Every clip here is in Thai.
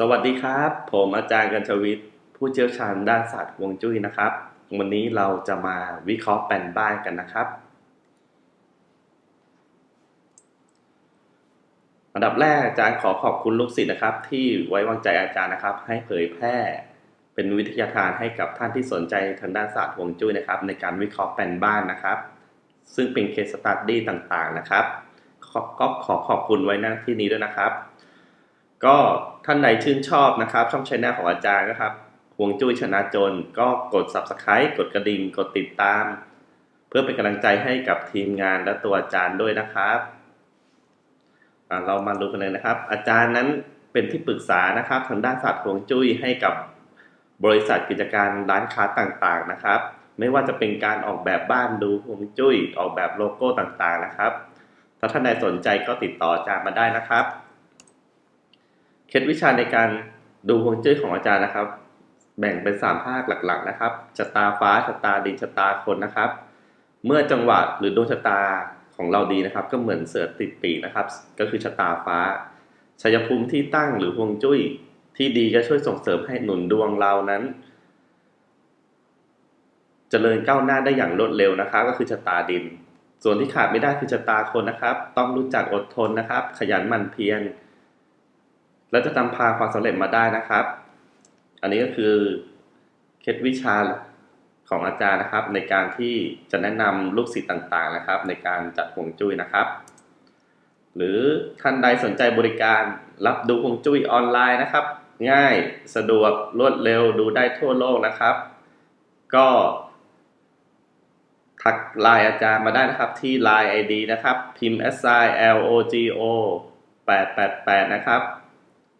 สวัสดีครับ ผมอาจารย์กัญชวิทย์ผู้เชี่ยวชาญด้านศาสตร์ฮวงจุ้ยนะครับ วันนี้เราจะมาวิเคราะห์แปลนบ้านกันนะครับอันดับแรกอาจารย์ขอขอบคุณลูกศิษย์นะครับ ที่ไว้วางใจอาจารย์นะครับ ให้เผยแพร่เป็นวิทยาทานให้กับท่านที่สนใจทางด้านศาสตร์ฮวงจุ้ยนะครับ ในการวิเคราะห์แปลนบ้านนะครับ ซึ่งเป็นเคสตัดดี้ต่างๆนะครับ ก็ขอขอบคุณไว้ณที่นี้ด้วยนะครับ ก็ท่านใดชื่นชอบนะครับ ช่องชแนลของอาจารย์นะครับห่วงจุ้ยชนะจน ก็กด subscribe กดกระดิ่งกดติดตาม เพื่อเป็นกำลังใจให้กับทีมงานและตัวอาจารย์ด้วยนะครับเรามาดูกันเลยนะครับ อาจารย์นั้นเป็นที่ปรึกษานะครับทางด้านศาสตร์ห่วงจุ้ยให้กับบริษัทกิจการร้านค้าต่างๆนะครับ ไม่ว่าจะเป็นการออกแบบบ้านดูห่วงจุ้ยออกแบบโลโก้ต่างๆนะครับ ถ้าท่านใดสนใจก็ติดต่ออาจารย์มาได้นะครับ เคล็ดวิชาในการดูฮวงจุ้ยของอาจารย์นะครับ แบ่งเป็น 3 ภาคหลักๆนะครับชะตาฟ้าชะตาดินชะตาคนนะครับ เมื่อจังหวะหรือดวงชะตาของเราดีนะครับ ก็เหมือนเสือติดปีกนะครับ ก็คือชะตาฟ้าชัยภูมิที่ตั้งหรือฮวงจุ้ยที่ดีจะช่วยส่งเสริมให้หนุนดวงเรานั้นเจริญก้าวหน้าได้อย่างรวดเร็วนะครับ ก็คือชะตาดิน ส่วนที่ขาดไม่ได้คือชะตาคนนะครับ ต้องรู้จักอดทนนะครับ ขยันหมั่นเพียร แล้วจะนำพาความสำเร็จมาได้นะครับ อันนี้ก็คือเคล็ดวิชาของอาจารย์นะครับ ในการที่จะแนะนำลูกศิษย์ต่างๆนะครับ ในการจัดฮวงจุ้ยนะครับ หรือท่านใดสนใจบริการรับดูฮวงจุ้ยออนไลน์นะครับ ง่ายสะดวกรวดเร็วดูได้ทั่วโลกนะครับ ก็ทักไลน์อาจารย์มาได้นะครับที่ Line ID นะครับ พิมพ์ s i l o g o 888 นะครับ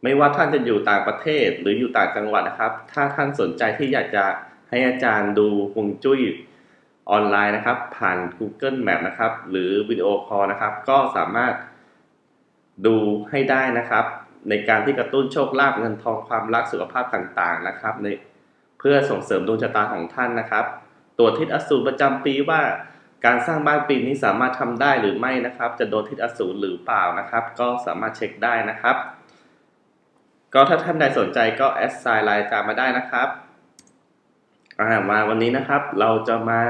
ไม่ว่าท่านจะอยู่ต่างประเทศหรืออยู่ต่างจังหวัดนะครับ ถ้าท่านสนใจที่อยากจะให้อาจารย์ดูฮวงจุ้ยออนไลน์นะครับ ผ่าน Google Map นะครับ หรือวิดีโอคอลนะครับ ก็สามารถดูให้ได้นะครับ ในการที่กระตุ้นโชคลาภเงินทองความรักสุขภาพต่างๆนะครับในเพื่อส่งเสริมดวงชะตาของท่านนะครับ ตัวทิศอสูรประจำปีว่าการสร้างบ้านปีนี้สามารถทำได้หรือไม่นะครับ จะโดนทิศอสูรหรือเปล่านะครับ ก็สามารถเช็คได้นะครับ ก็ถ้าท่านใดสนใจก็แอดไซน์ไลน์จามาได้นะครับอ่ามาวันนี้นะครับ เราจะมา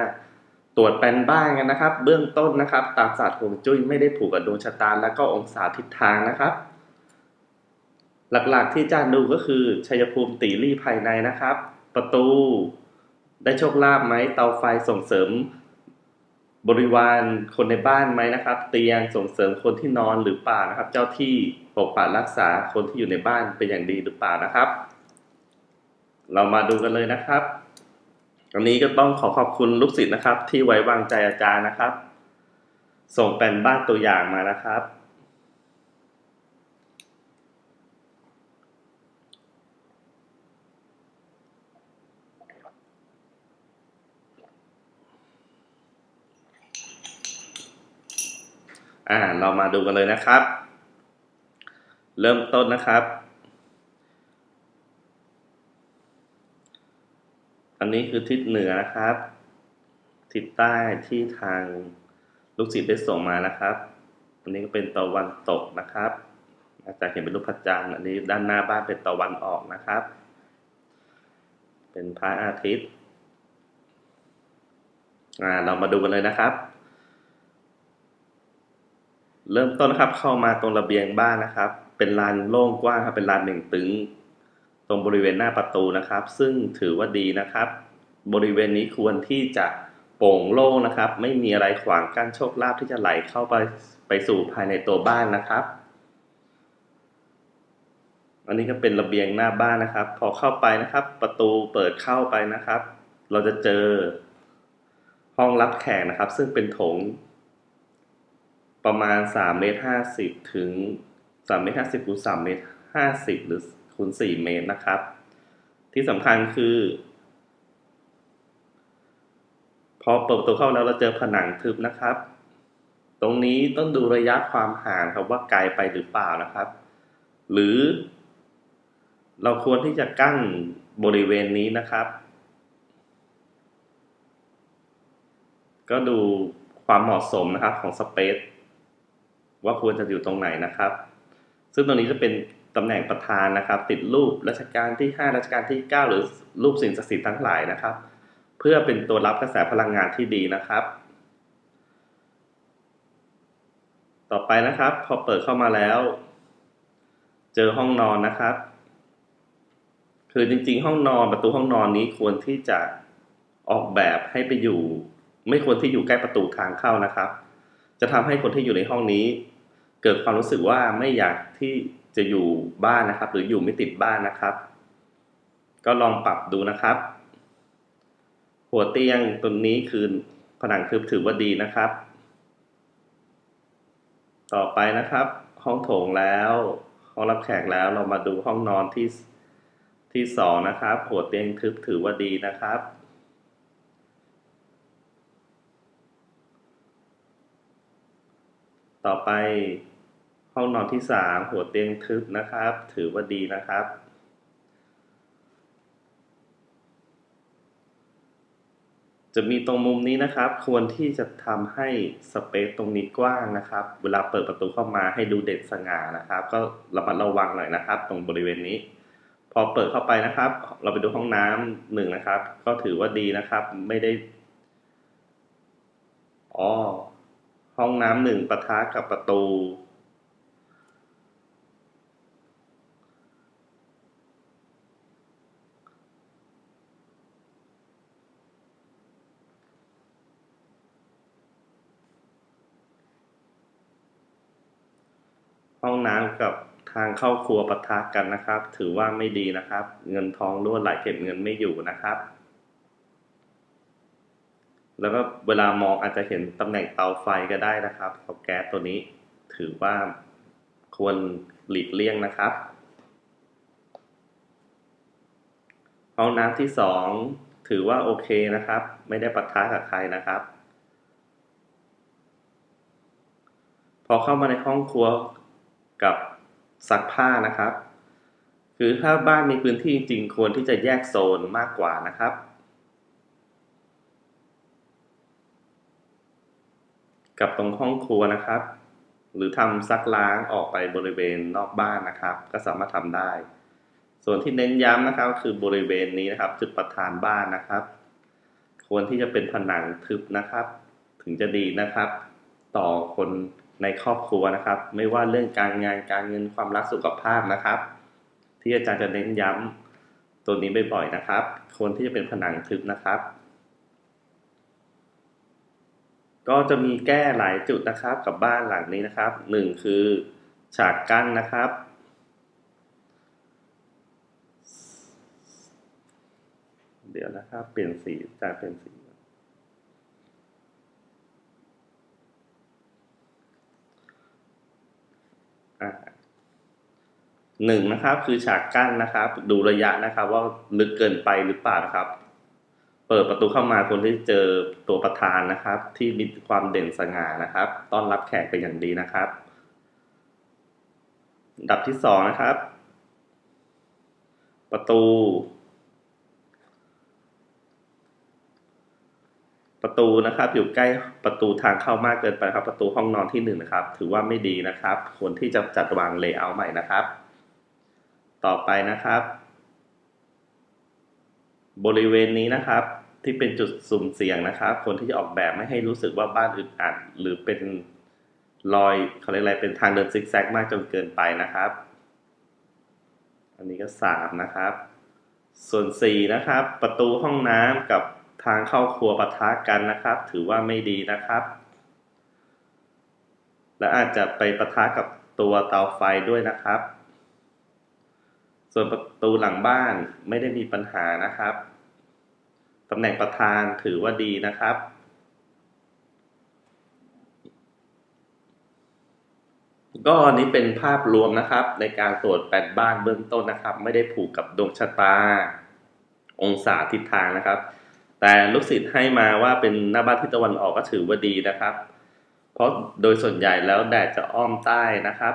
ตรวจแปลนบ้านกันนะครับ เบื้องต้นนะครับ ตามศาสตร์ฮวงจุ้ยไม่ได้ผูกกับดวงชะตาและก็องศาทิศทางนะครับ หลักๆที่จาดูก็คือชัยภูมิตีรี่ภายในนะครับ ประตู ได้โชคลาภไหมเตาไฟส่งเสริม บริวารคนในบ้านไหมนะครับ เตียงส่งเสริมคนที่นอนหรือเปล่านะครับ เจ้าที่ปกปักรักษาคนที่อยู่ในบ้านเป็นอย่างดีหรือเปล่านะครับ เรามาดูกันเลยนะครับอันนี้ก็ต้องขอขอบคุณลูกศิษย์นะครับ ที่ไว้วางใจอาจารย์นะครับ ส่งแปลนบ้านตัวอย่างมานะครับ อ่าเรามาดูกันเลยนะครับ เริ่มต้นนะครับ อันนี้คือทิศเหนือนะครับ ทิศใต้ที่ทางลูกศิษย์ได้ส่งมานะครับ อันนี้ก็เป็นตะวันตกนะครับอาจารย์เห็นเป็นรูปพระจันทร์อันนี้ด้านหน้าบ้านเป็นตะวันออกนะครับ เป็นพระอาทิตย์อ่าเรามาดูกันเลยนะครับ เริ่มต้นนะครับเข้ามาตรงระเบียงบ้านนะครับ เป็นลานโล่งกว้างครับเป็นลานหนึ่งตึง ตรงบริเวณหน้าประตูนะครับ ซึ่งถือว่าดีนะครับ บริเวณนี้ควรที่จะโปร่งโล่งนะครับ ไม่มีอะไรขวางกั้นโชคลาภที่จะไหลเข้าไปไปสู่ภายในตัวบ้านนะครับ อันนี้ก็เป็นระเบียงหน้าบ้านนะครับ พอเข้าไปนะครับ ประตูเปิดเข้าไปนะครับ เราจะเจอห้องรับแขกนะครับ ซึ่งเป็นโถง ประมาณ3เมตร50ถึง3เมตร50คูณ3เมตร50หรือคูณ4เมตรนะครับ ที่สำคัญคือ พอเปิดประตูเข้าแล้วเราเจอผนังทึบนะครับ ตรงนี้ต้องดูระยะความห่างครับว่าไกลไปหรือเปล่านะครับ หรือ เราควรที่จะกั้นบริเวณนี้นะครับ ก็ดูความเหมาะสมนะครับของสเปซ ว่าควรจะอยู่ตรงไหนนะครับ ซึ่งตรงนี้จะเป็นตำแหน่งประธานนะครับ ติดรูปรัชกาลที่ 5 รัชกาลที่ 9 หรือรูปสิ่งศักดิ์สิทธิ์ทั้งหลายนะครับ เพื่อเป็นตัวรับกระแสพลังงานที่ดีนะครับ ต่อไปนะครับ พอเปิดเข้ามาแล้ว เจอห้องนอนนะครับ คือจริง ๆ ห้องนอนประตูห้องนอนนี้ควรที่จะออกแบบให้ไปอยู่ ไม่ควรที่อยู่ใกล้ประตูทางเข้านะครับ จะทำให้คนที่อยู่ในห้องนี้ เกิดความรู้สึกว่าไม่อยากที่จะอยู่บ้านนะครับ หรืออยู่ไม่ติดบ้านนะครับ ก็ลองปรับดูนะครับ หัวเตียงตรงนี้คือผนังทึบถือว่าดีนะครับ ต่อไปนะครับ ห้องโถงแล้วห้องรับแขกแล้วเรามาดูห้องนอนที่ที่สองนะครับ หัวเตียงทึบถือว่าดีนะครับ ต่อไปห้องนอนที่สามหัวเตียงทึบนะครับ ถือว่าดีนะครับ จะมีตรงมุมนี้นะครับ ควรที่จะทำให้สเปซตรงนี้กว้างนะครับ เวลาเปิดประตูเข้ามาให้ดูเด่นสง่านะครับ ก็ระมัดระวังหน่อยนะครับ ตรงบริเวณนี้ พอเปิดเข้าไปนะครับ เราไปดูห้องน้ำหนึ่งนะครับ ก็ถือว่าดีนะครับ ไม่ได้อ๋อ ห้องน้ำหนึ่งปะทะกับประตู ห้องน้ำกับทางเข้าครัวปะทะกันนะครับ ถือว่าไม่ดีนะครับ เงินทองรั่วไหลเก็บเงินไม่อยู่นะครับ แล้วก็เวลามองอาจจะเห็นตำแหน่งเตาไฟก็ได้นะครับเตาแก๊สตัวนี้ถือว่าควรหลีกเลี่ยงนะครับ ห้องน้ำที่สองถือว่าโอเคนะครับ ไม่ได้ปะทะกับใครนะครับ พอเข้ามาในห้องครัวกับซักผ้านะครับ คือถ้าบ้านมีพื้นที่จริงควรที่จะแยกโซนมากกว่านะครับ กับตรงห้องครัวนะครับ หรือทำซักล้างออกไปบริเวณนอกบ้านนะครับ ก็สามารถทำได้ ส่วนที่เน้นย้ำนะครับ คือบริเวณนี้นะครับ จุดประธานบ้านนะครับ ควรที่จะเป็นผนังทึบนะครับ ถึงจะดีนะครับ ต่อคนในครอบครัวนะครับ ไม่ว่าเรื่องการงานการเงินความรักสุขภาพนะครับ ที่อาจารย์จะเน้นย้ำตัวนี้บ่อยๆนะครับ ควรที่จะเป็นผนังทึบนะครับ ก็จะมีแก้หลายจุดนะครับกับบ้านหลังนี้นะครับหนึ่งคือฉากกั้นนะครับเดี๋ยวนะครับ เปลี่ยนสีจะเปลี่ยนสี หนึ่งนะครับคือฉากกั้นนะครับ ดูระยะนะครับ ว่าลึกเกินไปหรือเปล่านะครับ เปิดประตูเข้ามาคนที่เจอตัวประธานนะครับ ที่มีความเด่นสง่านะครับ ต้อนรับแขกเป็นอย่างดีนะครับดับที่สองนะครับ ประตู ประตูนะครับ อยู่ใกล้ประตูทางเข้ามากเกินไปครับ ประตูห้องนอนที่หนึ่งนะครับ ถือว่าไม่ดีนะครับควรที่จะจัดวางเลเยอร์ใหม่นะครับ ต่อไปนะครับ บริเวณนี้นะครับ ที่เป็นจุดสุ่มเสี่ยงนะครับ คนที่จะออกแบบไม่ให้รู้สึกว่าบ้านอึดอัด หรือเป็นรอยเขาเรียกอะไรเป็นทางเดินซิกแซกมากจนเกินไปนะครับ อันนี้ก็สามนะครับ ส่วนสี่นะครับ ประตูห้องน้ำกับทางเข้าครัวปะทะกันนะครับ ถือว่าไม่ดีนะครับ และอาจจะไปปะทะกับตัวเตาไฟด้วยนะครับ ส่วนประตูหลังบ้านไม่ได้มีปัญหานะครับตำแหน่งประธานถือว่าดีนะครับ ก็อันนี้เป็นภาพรวมนะครับ ในการตรวจแปดบ้านเบื้องต้นนะครับ ไม่ได้ผูกกับดวงชะตา องศาทิศทางนะครับ แต่ลูกศิษย์ให้มาว่าเป็นหน้าบ้านทิศตะวันออกก็ถือว่าดีนะครับ เพราะโดยส่วนใหญ่แล้วแดดจะอ้อมใต้นะครับ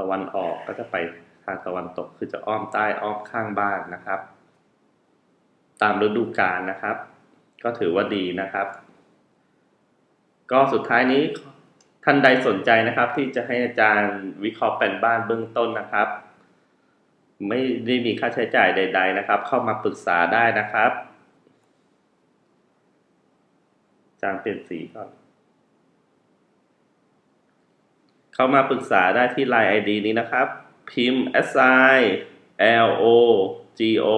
ตะวันออกก็จะไปทางตะวันตกคือจะอ้อมใต้อ้อมข้างบ้านนะครับ ตามฤดูกาลนะครับ ก็ถือว่าดีนะครับ ก็สุดท้ายนี้ท่านใดสนใจนะครับ ที่จะให้อาจารย์วิเคราะห์แผนบ้านเบื้องต้นนะครับ ไม่ได้มีค่าใช้จ่ายใด ๆ นะครับ เข้ามาปรึกษาได้นะครับอาจารย์เปลี่ยนสีก่อน เข้ามาปรึกษาได้ที่ Line ID นี้นะครับ พิมพ์ s i l o g o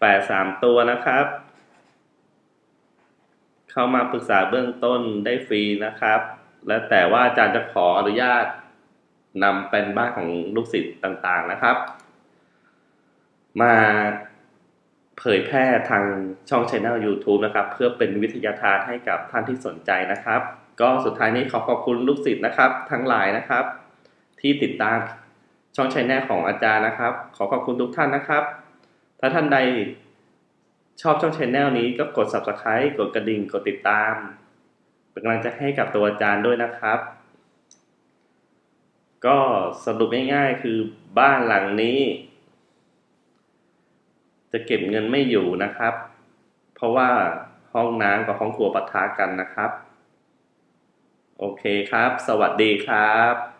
แปดสามตัวนะครับ เข้ามาปรึกษาเบื้องต้นได้ฟรีนะครับ และแต่ว่าอาจารย์จะขออนุญาตนำเป็นบ้านของลูกศิษย์ต่างๆนะครับ มาเผยแพร่ทางช่อง Channel YouTube นะครับ เพื่อเป็นวิทยาทานให้กับท่านที่สนใจนะครับ ก็สุดท้ายนี้ขอขอบคุณลูกศิษย์นะครับ ทั้งหลายนะครับ ที่ติดตามช่อง Channel ของอาจารย์นะครับ ขอขอบคุณทุกท่านนะครับ ถ้าท่านใดชอบช่อง Channel นี้ก็กด Subscribe กดกระดิ่ง กดติดตาม เป็นกำลังใจให้กับตัวอาจารย์ด้วยนะครับ ก็สรุปง่ายๆคือบ้านหลังนี้ จะเก็บเงินไม่อยู่นะครับ เพราะว่าห้องน้ำกับห้องครัวปะทะกันนะครับ โอเคครับ สวัสดีครับ